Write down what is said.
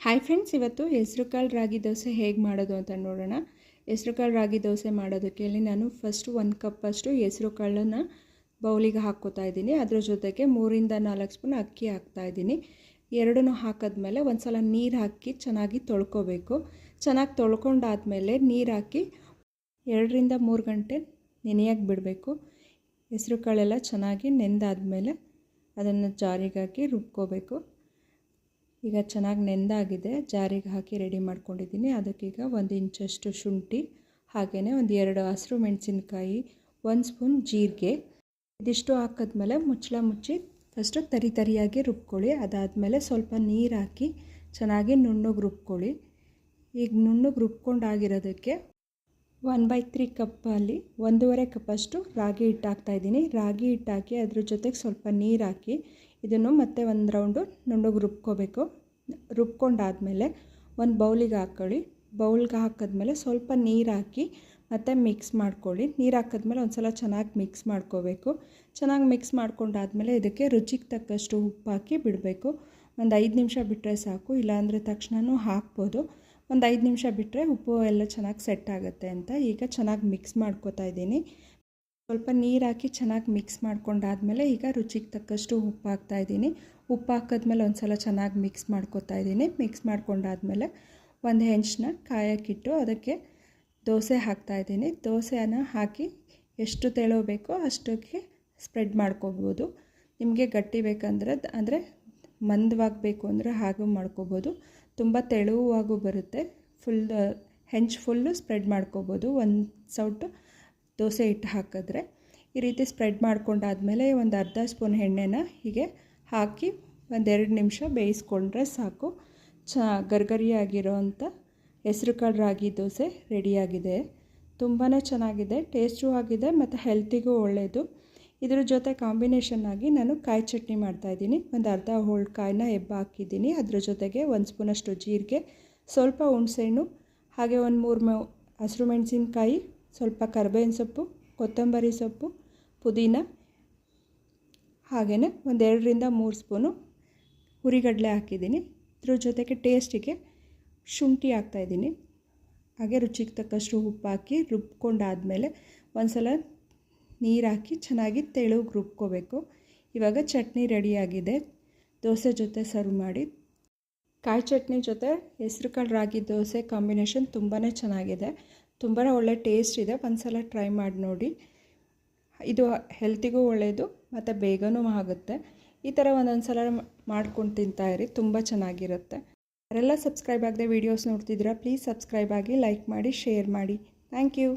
Hi friends ಇವತ್ತು ಹೆಸರು ಕಾಳು ರಾಗಿ ದೋಸೆ ಹೇಗೆ ಮಾಡೋದು ಅಂತ ನೋಡೋಣ. ಹೆಸರು ಕಾಳು ರಾಗಿ ದೋಸೆ ಮಾಡೋದಕ್ಕೆ ಇಲ್ಲಿ ನಾನು ಫಸ್ಟು ಒಂದು ಕಪ್ಪಷ್ಟು ಹೆಸರು ಕಾಳನ್ನು ಬೌಲಿಗೆ ಹಾಕ್ಕೋತಾ ಇದ್ದೀನಿ. ಅದ್ರ ಜೊತೆಗೆ ಮೂರಿಂದ ನಾಲ್ಕು ಸ್ಪೂನ್ ಅಕ್ಕಿ ಹಾಕ್ತಾ ಇದ್ದೀನಿ. ಎರಡನ್ನೂ ಹಾಕಿದ್ಮೇಲೆ ಒಂದು ಸಲ ನೀರು ಹಾಕಿ ಚೆನ್ನಾಗಿ ತೊಳ್ಕೊಬೇಕು. ಚೆನ್ನಾಗಿ ತೊಳ್ಕೊಂಡಾದಮೇಲೆ ನೀರು ಹಾಕಿ ಎರಡರಿಂದ ಮೂರು ಗಂಟೆ ನೆನೆಯಾಗಿ ಬಿಡಬೇಕು. ಹೆಸರು ಕಾಳೆಲ್ಲ ಚೆನ್ನಾಗಿ ನೆಂದಾದಮೇಲೆ ಅದನ್ನು ಜಾರಿಗಾಕಿ ರುಬ್ಕೋಬೇಕು. ಈಗ ಚೆನ್ನಾಗಿ ನೆಂದಾಗಿದೆ. ಜಾರಿಗೆ ಹಾಕಿ ರೆಡಿ ಮಾಡ್ಕೊಂಡಿದ್ದೀನಿ. ಅದಕ್ಕೀಗ ಒಂದು ಇಂಚಷ್ಟು ಶುಂಠಿ ಹಾಗೆಯೇ ಒಂದು ಎರಡು ಹಸಿರು ಮೆಣಸಿನ್ಕಾಯಿ, ಒಂದು ಸ್ಪೂನ್ ಜೀರಿಗೆ. ಇದಿಷ್ಟು ಹಾಕಿದ್ಮೇಲೆ ಮುಚ್ಚಳ ಮುಚ್ಚಿ ಫಸ್ಟು ತರಿ ತರಿಯಾಗಿ ರುಬ್ಕೊಳ್ಳಿ. ಅದಾದಮೇಲೆ ಸ್ವಲ್ಪ ನೀರು ಹಾಕಿ ಚೆನ್ನಾಗಿ ನುಣ್ಣಗೆ ರುಬ್ಕೊಳ್ಳಿ. ಈಗ ನುಣ್ಣಗೆ ರುಬ್ಕೊಂಡಾಗಿರೋದಕ್ಕೆ ಒನ್ ಬೈ ತ್ರೀ ಕಪ್ಪಲ್ಲಿ ಒಂದೂವರೆ ಕಪ್ಪಷ್ಟು ರಾಗಿ ಹಿಟ್ಟು ಹಾಕ್ತಾಯಿದ್ದೀನಿ ರಾಗಿ ಹಿಟ್ಟು ಹಾಕಿ ಅದ್ರ ಜೊತೆಗೆ ಸ್ವಲ್ಪ ನೀರು ಹಾಕಿ ಇದನ್ನು ಮತ್ತೆ ಒಂದು ರೌಂಡು ನುಣ್ಣಗೆ ರುಬ್ಕೋಬೇಕು. ರುಬ್ಕೊಂಡಾದಮೇಲೆ ಒಂದು ಬೌಲಿಗೆ ಹಾಕ್ಕೊಳ್ಳಿ ಬೌಲ್ಗೆ ಹಾಕಿದ್ಮೇಲೆ ಸ್ವಲ್ಪ ನೀರು ಹಾಕಿ ಮತ್ತು ಮಿಕ್ಸ್ ಮಾಡ್ಕೊಳ್ಳಿ. ನೀರು ಹಾಕಿದ್ಮೇಲೆ ಒಂದು ಸಲ ಚೆನ್ನಾಗಿ ಮಿಕ್ಸ್ ಮಾಡ್ಕೋಬೇಕು. ಚೆನ್ನಾಗಿ ಮಿಕ್ಸ್ ಮಾಡ್ಕೊಂಡಾದಮೇಲೆ ಇದಕ್ಕೆ ರುಚಿಗೆ ತಕ್ಕಷ್ಟು ಉಪ್ಪು ಹಾಕಿ ಬಿಡಬೇಕು. ಒಂದು ಐದು ನಿಮಿಷ ಬಿಟ್ಟರೆ ಸಾಕು. ಇಲ್ಲಾಂದರೆ ತಕ್ಷಣವೂ ಹಾಕ್ಬೋದು. ಒಂದು ಐದು ನಿಮಿಷ ಬಿಟ್ಟರೆ ಉಪ್ಪು ಎಲ್ಲ ಚೆನ್ನಾಗಿ ಸೆಟ್ ಆಗುತ್ತೆ ಅಂತ ಈಗ ಚೆನ್ನಾಗಿ ಮಿಕ್ಸ್ ಮಾಡ್ಕೋತಾ ಇದ್ದೀನಿ. ಸ್ವಲ್ಪ ನೀರು ಹಾಕಿ ಚೆನ್ನಾಗಿ ಮಿಕ್ಸ್ ಮಾಡ್ಕೊಂಡಾದಮೇಲೆ ಈಗ ರುಚಿಗೆ ತಕ್ಕಷ್ಟು ಉಪ್ಪು ಹಾಕ್ತಾಯಿದ್ದೀನಿ ಉಪ್ಪು ಹಾಕಿದ್ಮೇಲೆ ಒಂದು ಸಲ ಚೆನ್ನಾಗಿ ಮಿಕ್ಸ್ ಮಾಡ್ಕೋತಾ ಇದ್ದೀನಿ. ಮಿಕ್ಸ್ ಮಾಡ್ಕೊಂಡಾದಮೇಲೆ ಒಂದು ಹೆಂಚನ್ನ ಕಾಯಕ್ಕಿಟ್ಟು ಅದಕ್ಕೆ ದೋಸೆ ಹಾಕ್ತಾಯಿದ್ದೀನಿ ದೋಸೆನ ಹಾಕಿ ಎಷ್ಟು ತೆಳೋಬೇಕೋ ಅಷ್ಟಕ್ಕೆ ಸ್ಪ್ರೆಡ್ ಮಾಡ್ಕೋಬೋದು. ನಿಮಗೆ ಗಟ್ಟಿ ಬೇಕಂದ್ರೆ ಅಂದರೆ ಮಂದವಾಗಬೇಕು ಅಂದರೆ ಹಾಗೂ ಮಾಡ್ಕೋಬೋದು. ತುಂಬ ತೆಳುವಾಗೂ ಬರುತ್ತೆ. ಫುಲ್, ಹೆಂಚು ಫುಲ್ಲು ಸ್ಪ್ರೆಡ್ ಮಾಡ್ಕೋಬೋದು. ಒಂದು ಸೌಟು ದೋಸೆ ಹಿಟ್ಟು ಹಾಕಿದ್ರೆ ಈ ರೀತಿ ಸ್ಪ್ರೆಡ್ ಮಾಡ್ಕೊಂಡಾದಮೇಲೆ ಒಂದು ಅರ್ಧ ಸ್ಪೂನ್ ಎಣ್ಣೆನ ಹೀಗೆ ಹಾಕಿ ಒಂದೆರಡು ನಿಮಿಷ ಬೇಯಿಸ್ಕೊಂಡ್ರೆ ಸಾಕು. ಚ ಗರ್ಗರಿಯಾಗಿರೋ ಅಂಥ ಹೆಸ್ರು ಕಾಳು ರಾಗಿ ದೋಸೆ ರೆಡಿಯಾಗಿದೆ. ತುಂಬಾ ಚೆನ್ನಾಗಿದೆ, ಟೇಸ್ಟು ಆಗಿದೆ ಮತ್ತು ಹೆಲ್ತಿಗೂ ಒಳ್ಳೆಯದು ಇದ್ರ ಜೊತೆ ಕಾಂಬಿನೇಷನ್ ಆಗಿ ನಾನು ಕಾಯಿ ಚಟ್ನಿ ಮಾಡ್ತಾಯಿದ್ದೀನಿ ಒಂದು ಅರ್ಧ ಹೋಳು ಕಾಯಿನ ಎಬ್ಬ ಹಾಕಿದ್ದೀನಿ. ಅದ್ರ ಜೊತೆಗೆ ಒಂದು ಸ್ಪೂನಷ್ಟು ಜೀರಿಗೆ, ಸ್ವಲ್ಪ ಹುಣಸೆಹಣ್ಣು, ಹಾಗೆ ಒಂದು ಮೂರು ಮ ಹಸಿರು ಮೆಣಸಿನ್ಕಾಯಿ ಸ್ವಲ್ಪ ಕರ್ಬೇವಿನ ಸೊಪ್ಪು, ಕೊತ್ತಂಬರಿ ಸೊಪ್ಪು, ಪುದೀನ, ಹಾಗೆಯೇ ಒಂದೆರಡರಿಂದ ಮೂರು ಸ್ಪೂನು ಹುರಿಗಡಲೆ ಹಾಕಿದ್ದೀನಿ. ಇದ್ರ ಜೊತೆಗೆ ಟೇಸ್ಟಿಗೆ ಶುಂಠಿ ಹಾಕ್ತಾಯಿದ್ದೀನಿ ಹಾಗೆ ರುಚಿಗೆ ತಕ್ಕಷ್ಟು ಉಪ್ಪು ಹಾಕಿ ರುಬ್ಕೊಂಡಾದಮೇಲೆ ಒಂದು ಸಲ ನೀರು ಹಾಕಿ ಚೆನ್ನಾಗಿ ತೆಳುಗೆ ರುಬ್ಕೋಬೇಕು. ಇವಾಗ ಚಟ್ನಿ ರೆಡಿಯಾಗಿದೆ ದೋಸೆ ಜೊತೆ ಸರ್ವ್ ಮಾಡಿ ಕಾಯಿ ಚಟ್ನಿ ಜೊತೆ ಹೆಸ್ರು ಕಾಳು ರಾಗಿ ದೋಸೆ ಕಾಂಬಿನೇಷನ್ ತುಂಬಾ ಚೆನ್ನಾಗಿದೆ. ತುಂಬಾ ಒಳ್ಳೆ ಟೇಸ್ಟ್ ಇದೆ. ಒಂದು ಸಲ ಟ್ರೈ ಮಾಡಿ ನೋಡಿ. ಇದು ಹೆಲ್ತಿಗೂ ಒಳ್ಳೆಯದು ಮತ್ತು ಬೇಗನೂ ಆಗುತ್ತೆ. ಈ ಥರ ಒಂದೊಂದು ಸಲ ಮಾಡ್ಕೊಂಡು ತಿಂತಾಯಿರಿ ತುಂಬ ಚೆನ್ನಾಗಿರುತ್ತೆ. ಯಾರೆಲ್ಲ ಸಬ್ಸ್ಕ್ರೈಬ್ ಆಗದೆ ವೀಡಿಯೋಸ್ ನೋಡ್ತಿದ್ದೀರಾ ಪ್ಲೀಸ್ ಸಬ್ಸ್ಕ್ರೈಬ್ ಆಗಿ ಲೈಕ್ ಮಾಡಿ ಶೇರ್ ಮಾಡಿ. Thank you